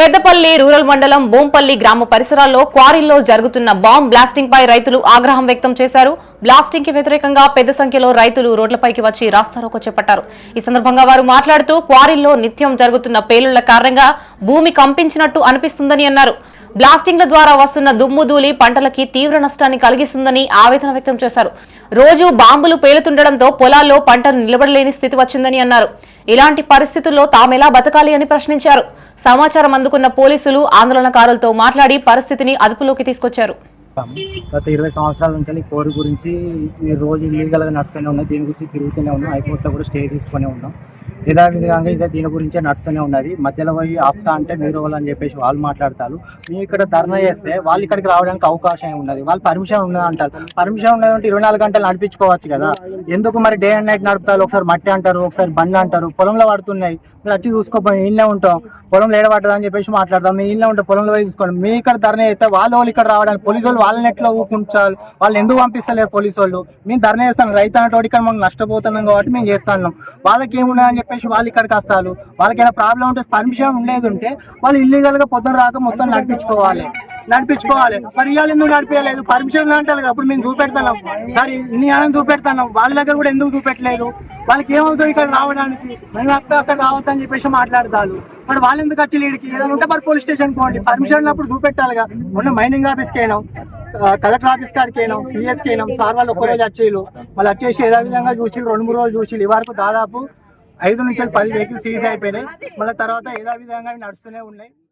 Peddapalli rural మండలం బోంపల్లి గ్రామ పరిసరాల్లో క్వారీల్లో జరుగుతున్న బాంబ్ బ్లాస్టింగ్ పై రైతులు ఆగ్రహం వ్యక్తం చేశారు. బ్లాస్టింగ్కి వ్యతిరేకంగా పెద్ద సంఖ్యలో రైతులు రోడ్లపైకి వచ్చి రాస్తారోకో చేపట్టారు. ఈ సందర్భంగా వారు మాట్లాడుతూ క్వారీల్లో నిత్యం జరుగుతున్న పేలుళ్ళ కారణంగా భూమి కంపించినట్టు అనిపిస్తుందని అన్నారు. బ్లాస్టింగ్ల ద్వారా వస్తున్న దుమ్ము ధూళి పంటలకి తీవ్ర నష్టాన్ని కలిగిస్తుందని ఆవేదన వ్యక్తం చేశారు. రోజు బాంబులు పేలుతుండటంతో పొలాల్లో పంటలు నిలబడలేని స్థితి వచ్చిందని అన్నారు. ఇలాంటి పరిస్థితుల్లో తామెలా బతకాలి అని ప్రశ్నించారు. సమాచారం అందుకున్న పోలీసులు ఆందోళనకారులతో మాట్లాడి పరిస్థితిని అదుపులోకి తీసుకొచ్చారు. గత ఇరవై సంవత్సరాల నుంచి కోరి గురించి ఈ రోజు ఇల్లీగల్గా నడుస్తూనే ఉన్నాం దీని గురించి తిరుగుతూనే ఉన్నాం. హైకోర్టులో కూడా స్టే తీసుకునే ఉన్నాం. యథావిధంగా ఇదే దీని గురించే నడుస్తూనే ఉన్నది. మధ్యలో పోయి ఆపుతా అంటే మీరు వాళ్ళు అని చెప్పేసి వాళ్ళు మాట్లాడతారు. మేము ఇక్కడ ధర్నా చేస్తే వాళ్ళు ఇక్కడికి రావడానికి అవకాశం ఉన్నది. వాళ్ళు పర్మిషన్ ఉన్నది అంటారు. పర్మిషన్ ఉన్నది అంటే ఇరవై నాలుగు గంటలు నడిపించుకోవచ్చు కదా. ఎందుకు మరి డే అండ్ నైట్ నడుపుతారు? ఒకసారి మట్టి అంటారు ఒకసారి బండి అంటారు. పొలంలో పడుతున్నాయి. మీరు వచ్చి చూసుకోపోయి ఇళ్ళే ఉంటాం. పొలంలో ఏడబడ్డదా అని చెప్పేసి మాట్లాడదాం. మీ ఇళ్ళే ఉంటే పొలంలో పోయి చూసుకోండి. మీ ఇక్కడ ధర్నా చేస్తే వాళ్ళ వాళ్ళు ఇక్కడ రావడానికి పోలీసు వాళ్ళు వాళ్ళని ఎట్లా ఊకుంటారు వాళ్ళు ఎందుకు పంపిస్తలేరు పోలీసు వాళ్ళు మేము ధర్నా చేస్తాం. రైతు అన్నటువంటి ఇక్కడ మనం నష్టపోతున్నాం కాబట్టి మేము చేస్తున్నాం వాళ్ళకి ఏమున్నది చెప్పి చెప్పేసి వాళ్ళు ఇక్కడికి వస్తారు. వాళ్ళకి ఏమైనా ప్రాబ్లం ఉంటే పర్మిషన్ ఉండేది ఉంటే వాళ్ళు ఇల్లీగల్గా పొద్దున రాక మొత్తం నడిపించుకోవాలి. నడిపించుకోవాలి. మరి ఇవాళ ఎందుకు నడిపించలేదు? పర్మిషన్ అంటారు అప్పుడు మేము చూపెడతాం సరే ఇన్ని ఆనందం చూపెడతాం వాళ్ళ దగ్గర కూడా ఎందుకు చూపెట్టలేదు? వాళ్ళకి ఏమవుతుంది ఇక్కడ రావడానికి? మేము అక్క అక్కడ రావద్దని అని చెప్పేసి మాట్లాడతారు. మరి వాళ్ళు ఎందుకు వచ్చి వీడికి? ఏదైనా ఉంటే మరి పోలీస్ స్టేషన్ పోండి. పర్మిషన్ ఉన్నప్పుడు చూపెట్టాలిగా మొన్న మైనింగ్ ఆఫీస్కి అయినాం కలెక్టర్ ఆఫీస్ కాడికి అయినాం పిఎస్కి అయినాం సార్ వాళ్ళు ఒక్కరోజు వచ్చేళ్ళు వాళ్ళు వచ్చేసి ఏదో విధంగా చూసి రెండు మూడు రోజులు చూసి ఈ వరకు దాదాపు ఐదు నుంచి పది వెహికల్స్ సీజ్ అయిపోయినాయి. మళ్ళీ తర్వాత ఏదో విధంగా నడుస్తూనే ఉన్నాయి.